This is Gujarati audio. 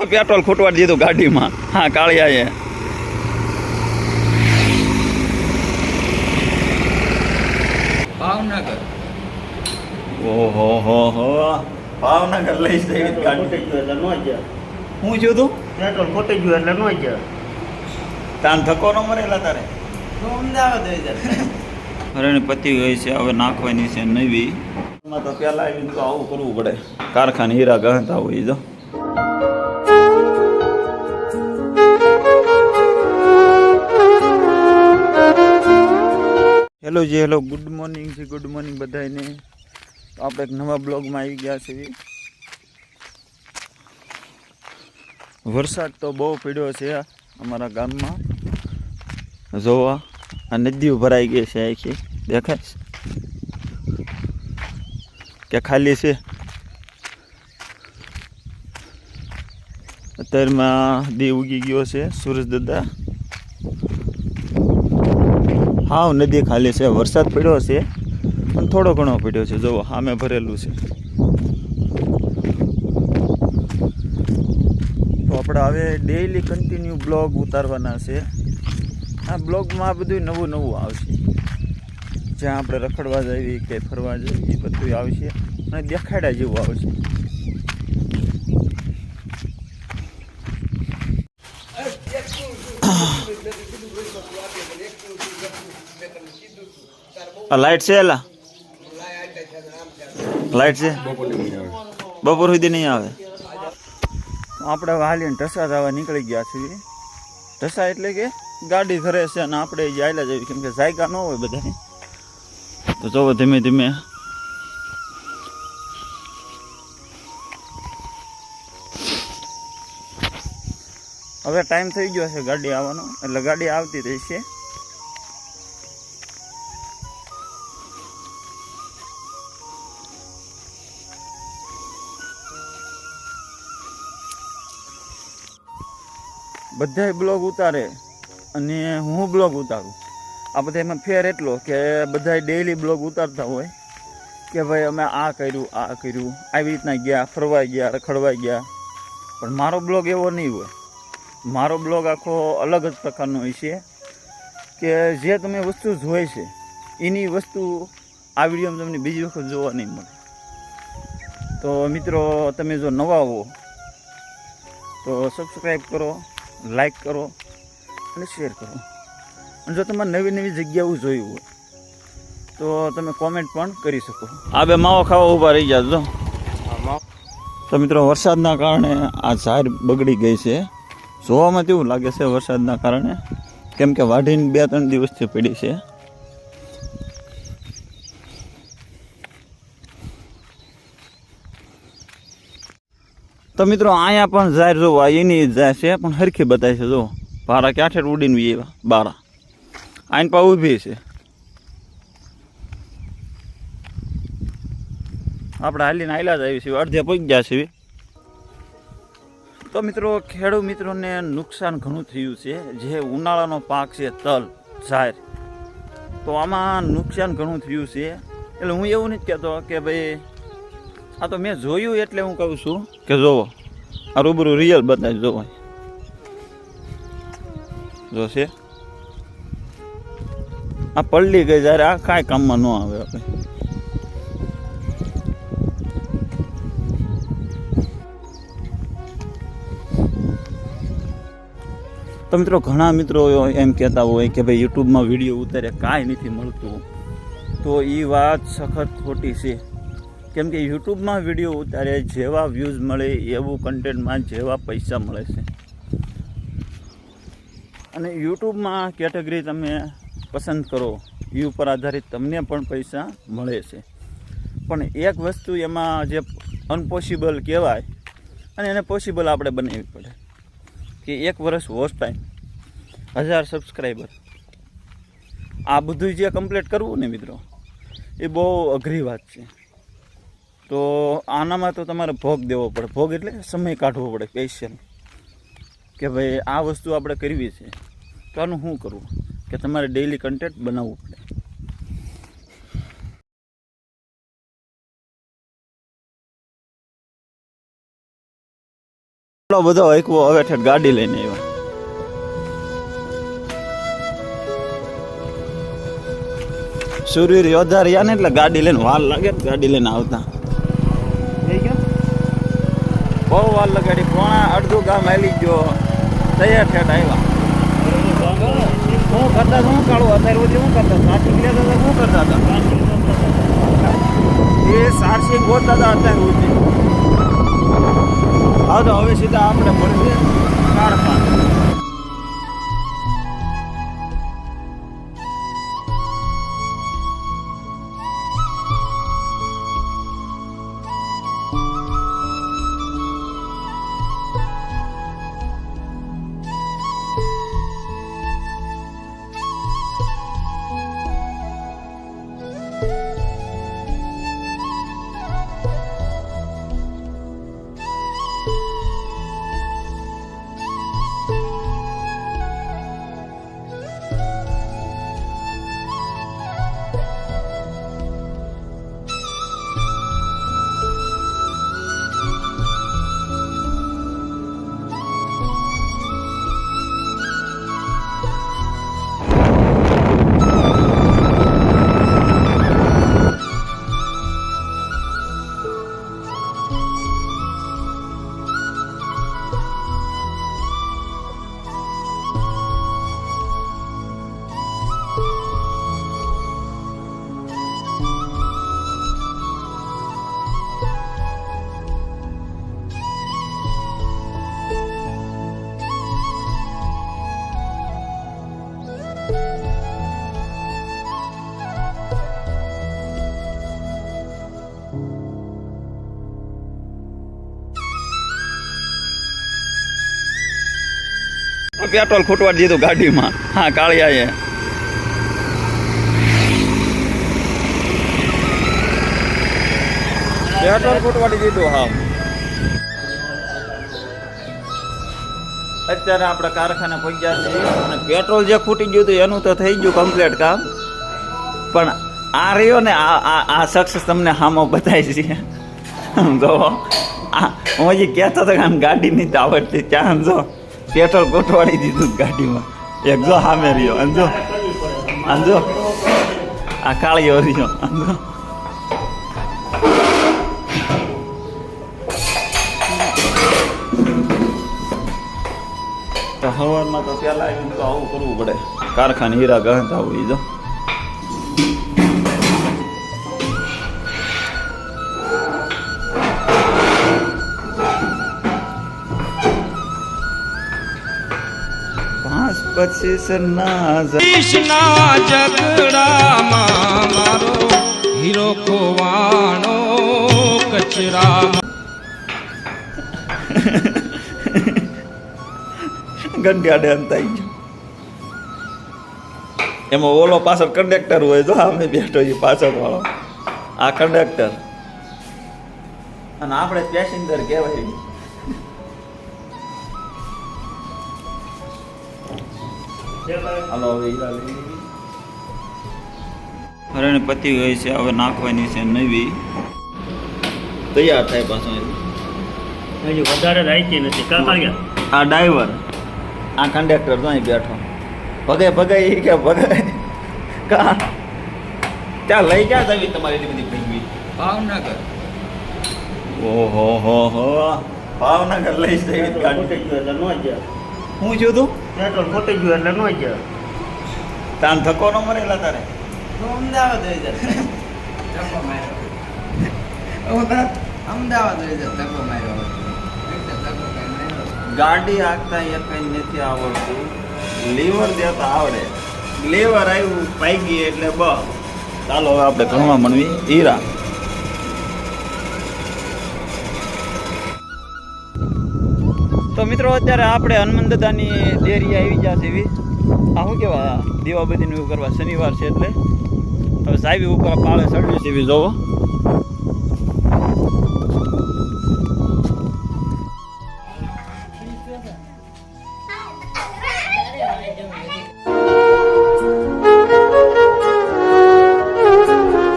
પેટ્રોલ ખૂટવા દીધું ગાડીમાં. હા કાળિયાએ. ભાવનગર. ઓહો હો હો. ભાવનગર લઈ જઈ ગાડી. ખોટી ગયું એટલે ન ગયા હું છું તું? પેટ્રોલ ખોટી ગયું એટલે નો ગયા તાન ધક્કો ન મરેલા તારે? તો અમદાવાદ હોય જાય હરણી પતી ગઈ છે હવે નાખવાની છે નવી. એમાં તો પેલા આવીને તો આવું કરવું પડે. કારખાને હીરા ગહતા હોય જો. હેલો જી હેલો ગુડ મોર્નિંગ જી ગુડ મોર્નિંગ બધાને તો આપણે એક નવા બ્લોગમાં આવી ગયા છીએ. વરસાદ તો બહુ પડ્યો છે અમારા ગામમાં. જોવા, આ નદીઓ ભરાઈ ગઈ છે આખી. દેખાય છે? કે ખાલી છે? અત્યારમાં દી ઉગી ગયો છે, સૂરજ દાદા. હાવ નદી ખાલી છે વરસાદ પડ્યો છે પણ થોડો ઘણો પડ્યો છે જુઓ સામે ભરેલું છે તો આપણે હવે ડેઈલી કન્ટિન્યુ બ્લોગ ઉતારવાના છે આ બ્લોગમાં આ બધું નવું નવું આવશે જ્યાં આપણે રખડવા જઈએ કે ફરવા જઈએ એ બધું આવશે અને દેખાડ્યા જેવું આવશે લાઈટ છે એલા? લાઈટ છે? બપોર સુધી નહીં આવે. આપણે હાલીને ઢસા જવા નીકળી ગયા છીએ. ઢસા એટલે કે ગાડી ઘરે છે અને આપણે જાયલા જઈએ કેમ કે જાયગા ન હોય બધાને. તો જોવો ધીમે ધીમે. હવે ટાઈમ થઈ ગયો છે ગાડી આવવાનો. એટલે ગાડી આવતી રહેશે બધાય બ્લોગ ઉતારે અને હું બ્લોગ ઉતારું. આ બધા એમાં ફેર એટલો કે બધાય ડેઈલી બ્લોગ ઉતારતા હોય કે ભાઈ અમે આ કર્યું આ કર્યું, આવી રીતના ગયા ફરવા ગયા રખડવા ગયા. પણ મારો બ્લોગ એવો નહીં હોય. મારો બ્લોગ આખો અલગ જ પ્રકારનો હોય છે કે જે તમે વસ્તુ જોઈ છે, એની વસ્તુ આ વિડીયોમાં તમને બીજી વખત જોવા નહીં મળે. તો મિત્રો, તમે જો નવા હો, તો સબસ્ક્રાઈબ કરો. લાઈક કરો અને શેર કરો. અને જો તમારે નવી નવી જગ્યાઓ જોયું હોય તો તમે કોમેન્ટ પણ કરી શકો. આ બે માવો ખાવા ઊભા રહી ગયા જો તો મિત્રો વરસાદના કારણે આ ઝાડ બગડી ગઈ છે. જોવામાં તેવું લાગે છે વરસાદના કારણે? કેમ કે વાઢીને બે ત્રણ દિવસથી પડી છે. તો મિત્રો, અહીંયા પણ ઝાડ જો એની જાય છે, પણ હરખી બતાવી છે, જો. ભારા ક્યાંઠે ઉડીને બી એવા બારા. આઈન પા ઊભી છે. આપણે હાલીને હાલ્યા જ આવી છીએ, અડધે પહોંચી ગયા છીએ. તો મિત્રો, ખેડૂત મિત્રોને નુકસાન ઘણું થયું છે, જે ઉનાળાનો પાક છે, તલ ઝાર તો આમાં નુકસાન ઘણું થયું છે, એટલે હું એવું નથી કહેતો કે ભાઈ આ તો મેં જોયું એટલે હું કહું છું કે જોવો. આ રૂબરૂ રિયલ બતાવી જોવો. જોશે? આ પલડી ગઈ જ્યારે આ કાંઈ કામમાં ન આવે આપણે. તો મિત્રો ઘણા મિત્રો એમ કહેતા હોય કે ભાઈ યુટ્યુબમાં વીડિયો ઉતારે કાંઈ નથી મળતું. તો એ વાત સખત ખોટી છે. કેમ કે યુટ્યુબમાં વીડિયો ઉતારે, જેવા વ્યૂઝ મળે, એવું કન્ટેન્ટમાં જેવા પૈસા મળે છે. અને યુટ્યુબમાં કેટેગરી તમે પસંદ કરો, એ ઉપર આધારિત તમને પણ પૈસા મળે છે. પણ એક વસ્તુ એમાં જે અનપોસિબલ કહેવાય, અને એને પોસિબલ આપણે બનાવવી પડે. કે એક વર્ષ વોચ ટાઈમ હજાર સબસ્ક્રાઈબર આ બધું જે કમ્પ્લીટ કરવું ને મિત્રો, એ બહુ અઘરી વાત છે. તો આનામાં તો તમારે ભોગ દેવો પડે. ભોગ એટલે સમય કાઢવો પડે પેશિયલ કે ભાઈ આ વસ્તુ આપણે કરવી છે. તો આનું શું કરવું? કે તમારે ડેઈલી કન્ટેન્ટ બનાવવું પડે. એટલો બધો એકવો હવે ગાડી લઈને આવ્યો. સૂર્ય યોદ્ધા રહ્યા ને એટલે ગાડી લઈને વાર લાગે ગાડી લઈને આવતા. બહુ વાર લગાડી પોણા અડધું ગામ આવી ગયો. તૈયાર ઠેઠ આવ્યા. શું કરતા શું કાળું? અત્યારે સુધી શું કરતા સાચી લેતા હતા શું કરતા હતા? એ સારસી ગોતતા હતા અત્યારે સુધી હા તો હવે સીધા આપણે મળીએ કારખાન પેટ્રોલ ખૂટવા દીધું ગાડીમાં. હા, કાળિયાએ. પેટ્રોલ ખૂટવાડી દીધું, હા. અત્યારે આપણે કારખાને પહોંચ્યા છીએ અને પેટ્રોલ જે ખૂટી ગયું હતું એનું તો થઈ ગયું કમ્પ્લીટ કામ. પણ આ રહ્યો ને, આ આ શખ્સ તમને હામો બતાવી છે. જો હું હજી કહેતો હતો કે આમ ગાડી નહીં તો આવડતી ત્યાં જો. પેટ્રોલ ગોઠવાડી દીધું ગાડીમાં. એક જો સામે રહ્યો અંજો અંજો આ કાળીઓ રહ્યો અંજો તો હવારમાં તો આવું કરવું પડે. કારખાને હીરા ગહતા હોય જો પાંચ પછી ના કૃષ્ણા ઝઘડામાં મારો હીરો ખોવાણો કચરામાં. ગંડિયાડે અંતાઈ ગયો. એમાં ઓલો પાછળ કંડક્ટર હોય તો અમે બેઠો છીએ પાછળ વાળો આ કંડક્ટર અને આપણે પેસેન્જર કહેવાય. હાલો હવે હીરા લઈ હરણ પતી ગઈ છે હવે નાખવાની છે નવી. તૈયાર થાય પાછો હજુ વધારે રાખી નથી. આ ડ્રાઈવર આ કંડક્ટર તો અહીં બેઠો. ભગે ભગે એ કે ભગે. કા? ત્યાં લઈ ગયા તમે તમારી એટલી બધી ભેગવી? ભાવનગર. ઓહો હો હો. ભાવનગર લઈ જઈ ગાડી. ગયું એટલે હું જોયું તું? પેટ્રોલ ખોટી ગયું એટલે નો જ તાન થકો ન મરેલા તારે? હું અમદાવાદ રહી જાય અમદાવાદ રહી જાય ધક્કો માર્યો. એટલે. ગાડી હાંકતા એ કઈ નથી આવડતું. લીવર દેતા આવડે. લીવર આવ્યું પાઈ ગઈ એટલે બ. ચાલો હવે આપણે ઘરમાં મળવી હીરા. મિત્રો, અત્યારે આપણે હનુમાન દાદાની ડેરી આવી ગયા છે એવી આ શું કહેવાય? દીવાબત્તીનું એવું કરવા શનિવાર છે એટલે. હવે સાહેબ ઉપર પાળે ચડવી છે એવી જોવો.